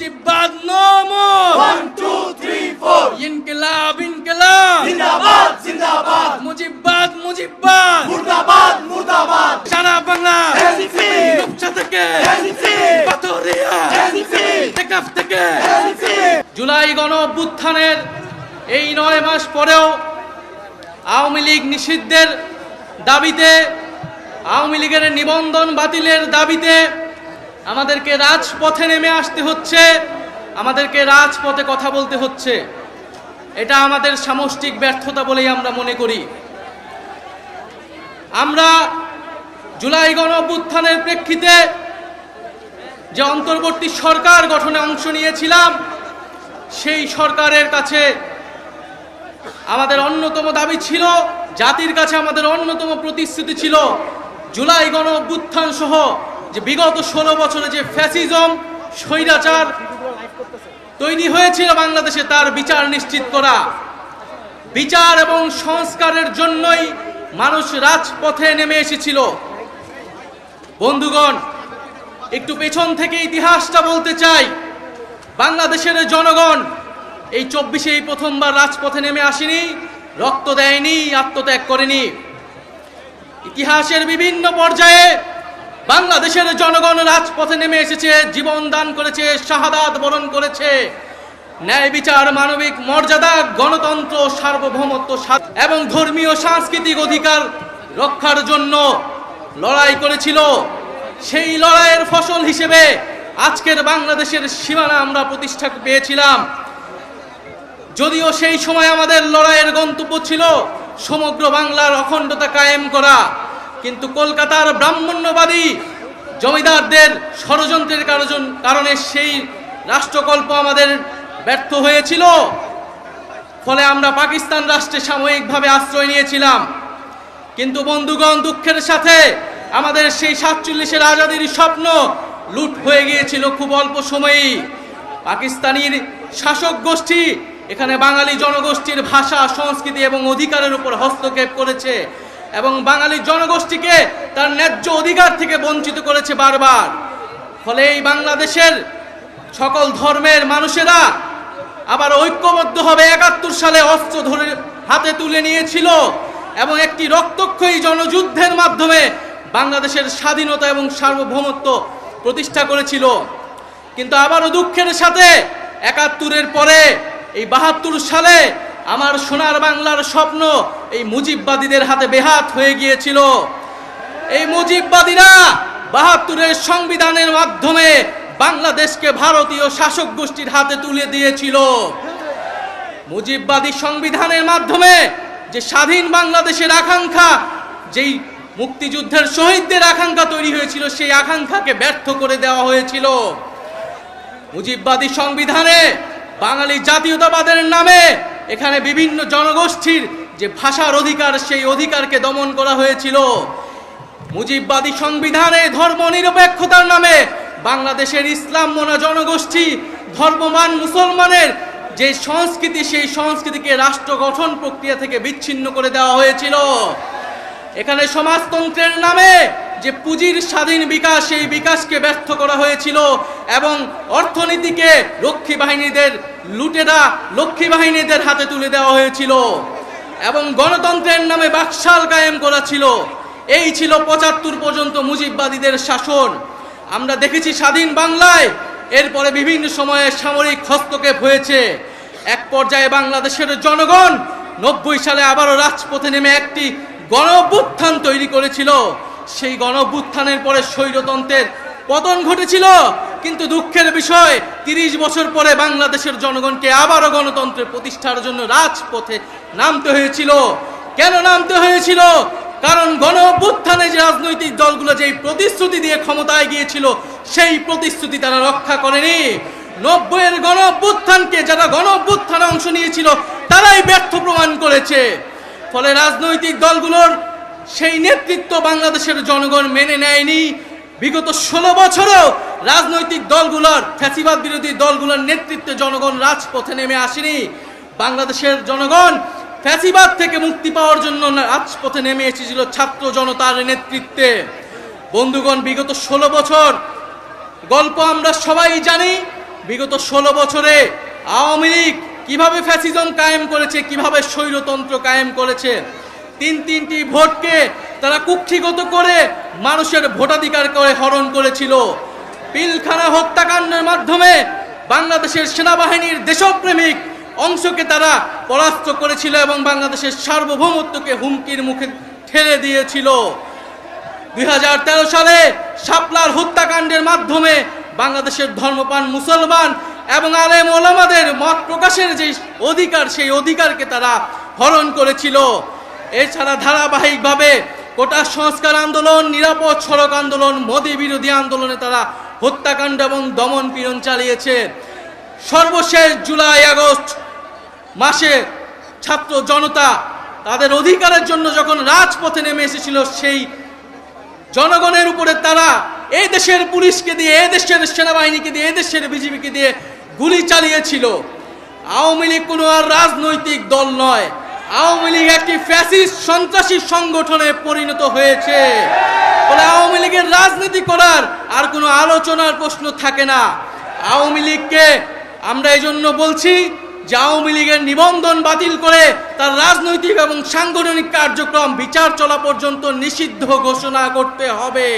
জিব্বাদ. ইনকিলাব ইনকিলাব। জিন্দাবাদ জিন্দাবাদ। মুজিব্বাদ মুজিব্বাদ। মুর্দাবাদ মুর্দাবাদ। সারা বাংলা। NCP রূপসা থেকে। পাথরিয়া। টেকাফ জুলাই গণ অভ্যুত্থানের এই নয় মাস পরেও আওয়ামী লীগ নিষিদ্ধের দাবিতে আওয়ামী লীগের নিবন্ধন বাতিলের দাবিতে আমাদেরকে রাজপথে নেমে আসতে হচ্ছে, আমাদেরকে রাজপথে কথা বলতে হচ্ছে। এটা আমাদের সামষ্টিক ব্যর্থতা বলেই আমরা মনে করি। আমরা জুলাই গণ অভ্যুত্থানের প্রেক্ষিতে যে অন্তর্বর্তী সরকার গঠনে অংশ নিয়েছিলাম, সেই সরকারের কাছে আমাদের অন্যতম দাবি ছিল, জাতির কাছে আমাদের অন্যতম প্রতিশ্রুতি ছিল, জুলাই গণ অভ্যুত্থান সহ যে বিগত ষোলো বছরে যে ফ্যাসিজম, স্বৈরাচার তৈরি হয়েছিল বাংলাদেশে, তার বিচার নিশ্চিত করা। বিচার এবং সংস্কারের জন্যই মানুষ রাজপথে নেমে এসেছিল। বন্ধুগণ, একটু পেছন থেকে ইতিহাসটা বলতে চাই। বাংলাদেশের জনগণ এই চব্বিশে এই প্রথমবার রাজপথে নেমে আসেনি, রক্ত দেয়নি, আত্মত্যাগ করেনি। ইতিহাসের বিভিন্ন পর্যায়ে বাংলাদেশের জনগণ রাজপথে নেমে এসেছে, জীবন দান করেছে, শাহাদাত বরণ করেছে। ন্যায় বিচার, মানবিক মর্যাদা, গণতন্ত্র, সার্বভৌমত্ব এবং ধর্মীয় সাংস্কৃতিক অধিকার রক্ষার জন্য লড়াই করেছিল। সেই লড়াইয়ের ফসল হিসেবে আজকের বাংলাদেশের সীমানা আমরা প্রতিষ্ঠা পেয়েছিলাম। যদিও সেই সময় আমাদের লড়াইয়ের গন্তব্য ছিল সমগ্র বাংলার অখণ্ডতা কায়েম করা। কিন্তু কলকাতার ব্রাহ্মণ্যবাদী জমিদারদের ষড়যন্ত্রের কারণ- কারণে সেই রাষ্ট্রকল্প আমাদের ব্যর্থ হয়েছিল। ফলে আমরা পাকিস্তান রাষ্ট্রে সাময়িকভাবে আশ্রয় নিয়েছিলাম। কিন্তু বন্ধুগণ, দুঃখের সাথে আমাদের সেই সাতচল্লিশের আজাদির স্বপ্ন লুট হয়ে গিয়েছিল খুব অল্প সময়েই। পাকিস্তানির শাসক গোষ্ঠী, এখানে বাঙালি জনগোষ্ঠীর ভাষা, সংস্কৃতি এবং অধিকারের উপর হস্তক্ষেপ করেছে। এবং বাঙালি জনগোষ্ঠীকে তার ন্যায্য অধিকার থেকে বঞ্চিত করেছে বারবার। ফলে এই বাংলাদেশের সকল ধর্মের মানুষেরা আবার ঐক্যবদ্ধ হবে একাত্তর সালে অস্ত্র ধরে হাতে তুলে নিয়েছিল এবং একটি রক্তক্ষয়ী জনযুদ্ধের মাধ্যমে বাংলাদেশের স্বাধীনতা এবং সার্বভৌমত্ব প্রতিষ্ঠা করেছিল। কিন্তু আবারও দুঃখের সাথে একাত্তরের পরে, এই বাহাত্তর সালে আমার সোনার বাংলার স্বপ্ন এই মুজিববাদীদের হাতে বেহাত হয়ে গিয়েছিল। এই মুজিববাদীরা বাহাত্তরের সংবিধানের মাধ্যমে বাংলাদেশকে ভারতীয় শাসক গোষ্ঠীর হাতে তুলে দিয়েছিল। মুজিববাদী সংবিধানের মাধ্যমে যে স্বাধীন বাংলাদেশের আকাঙ্ক্ষা, যেই মুক্তিযুদ্ধের শহীদদের আকাঙ্ক্ষা তৈরি হয়েছিল, সেই আকাঙ্ক্ষাকে ব্যর্থ করে দেওয়া হয়েছিল। মুজিববাদী সংবিধানে বাঙালি জাতীয়তাবাদের নামে এখানে বিভিন্ন জনগোষ্ঠীর যে ভাষার অধিকার, সেই অধিকারকে দমন করা হয়েছিল। মুজিববাদী সংবিধানে ধর্ম নিরপেক্ষতার নামে বাংলাদেশের ইসলাম মোনা জনগোষ্ঠী ধর্মমান মুসলমানের যে সংস্কৃতি, সেই সংস্কৃতিকে রাষ্ট্র গঠন প্রক্রিয়া থেকে বিচ্ছিন্ন করে দেওয়া হয়েছিল। এখানে সমাজতন্ত্রের নামে যে পুঁজির স্বাধীন বিকাশ, সেই বিকাশকে ব্যর্থ করা হয়েছিল এবং অর্থনীতিকে রক্ষী বাহিনীদের লুটেরা লক্ষ্মী বাহিনীদের হাতে তুলে দেওয়া হয়েছিল এবং গণতন্ত্রের নামে বাকশাল কায়েম করা ছিল। এই ছিল পঁচাত্তর পর্যন্ত মুজিববাদীদের শাসন। আমরা দেখেছি স্বাধীন বাংলায় এরপরে বিভিন্ন সময়ে সামরিক হস্তক্ষেপ হয়েছে। এক পর্যায়ে বাংলাদেশের জনগণ নব্বই সালে আবারও রাজপথে নেমে একটি গণ অভ্যুত্থান তৈরি করেছিল। সেই গণ অভ্যুত্থানের পরে স্বৈরতন্ত্রের পতন ঘটেছিল। কিন্তু দুঃখের বিষয়, তিরিশ বছর পরে বাংলাদেশের জনগণকে আবারও গণতন্ত্রের প্রতিষ্ঠার জন্য রাজপথে নামতে হয়েছিল। কেন নামতে হয়েছিল? কারণ গণ অভ্যুত্থানে যে রাজনৈতিক দলগুলো যেই প্রতিশ্রুতি দিয়ে ক্ষমতায় গিয়েছিল, সেই প্রতিশ্রুতি তারা রক্ষা করেনি। নব্বইয়ের গণ অভ্যুত্থানকে যারা গণ অভ্যুত্থানে অংশ নিয়েছিল, তারাই ব্যর্থ প্রমাণ করেছে। ফলে রাজনৈতিক দলগুলোর সেই নেতৃত্ব বাংলাদেশের জনগণ মেনে নেয়নি। বিগত ষোলো বছরও রাজনৈতিক দলগুলোর, ফ্যাসিবাদ বিরোধী দলগুলোর নেতৃত্বে জনগণ রাজপথে নেমে আসেনি। বাংলাদেশের জনগণ ফ্যাসিবাদ থেকে মুক্তি পাওয়ার জন্য রাজপথে নেমে এসেছিল ছাত্র জনতার নেতৃত্বে। বন্ধুগণ, বিগত ষোলো বছর গল্প আমরা সবাই জানি, বিগত ষোলো বছরে আওয়ামী লীগ কীভাবে ফ্যাসিজম কায়েম করেছে, কীভাবে স্বৈরতন্ত্র কায়েম করেছে? তিন তিনটি ভোটকে তারা কুক্ষিগত করে মানুষের ভোটাধিকার করে হরণ করেছিল। পিলখানা হত্যাকাণ্ডের মাধ্যমে বাংলাদেশের সেনাবাহিনীর দেশপ্রেমিক অংশকে তারা পরাস্ত করেছিল এবং বাংলাদেশের সার্বভৌমত্বকে হুমকির মুখে ঠেলে দিয়েছিল। দুই হাজার তেরো সালে শাপলার হত্যাকাণ্ডের মাধ্যমে বাংলাদেশের ধর্মপান মুসলমান এবং আলেম ওলামাদের মত প্রকাশের যে অধিকার, সেই অধিকারকে তারা হরণ করেছিল। এছাড়া ধারাবাহিকভাবে কোটা সংস্কার আন্দোলন, নিরাপদ সড়ক আন্দোলন, মোদী বিরোধী আন্দোলনে তারা হত্যাকাণ্ড এবং দমন পীড়ন চালিয়েছে। সর্বশেষ জুলাই আগস্ট মাসে ছাত্র জনতা তাদের অধিকারের জন্য যখন রাজপথে নেমে এসেছিল, সেই জনগণের উপরে তারা এই দেশের পুলিশকে দিয়ে এই দেশের সেনাবাহিনীকে দিয়ে এই দেশের বিজেপিকে দিয়ে গুলি চালিয়েছিল। আওয়ামী লীগ কোনো আর রাজনৈতিক দল নয়। আওয়ামী লীগ একটি ফ্যাসিস্ট সন্ত্রাসী সংগঠনে পরিণত হয়েছে। বলে আওয়ামী লীগের রাজনীতি করার আর কোনো আলোচনার প্রশ্ন থাকে না। আওয়ামী লীগকে আমরা এই জন্য বলছি যে আওয়ামী লীগের নিবন্ধন বাতিল করে তার রাজনৈতিক এবং সাংগঠনিক কার্যক্রম, বিচার চলা পর্যন্ত নিষিদ্ধ ঘোষণা করতে হবে।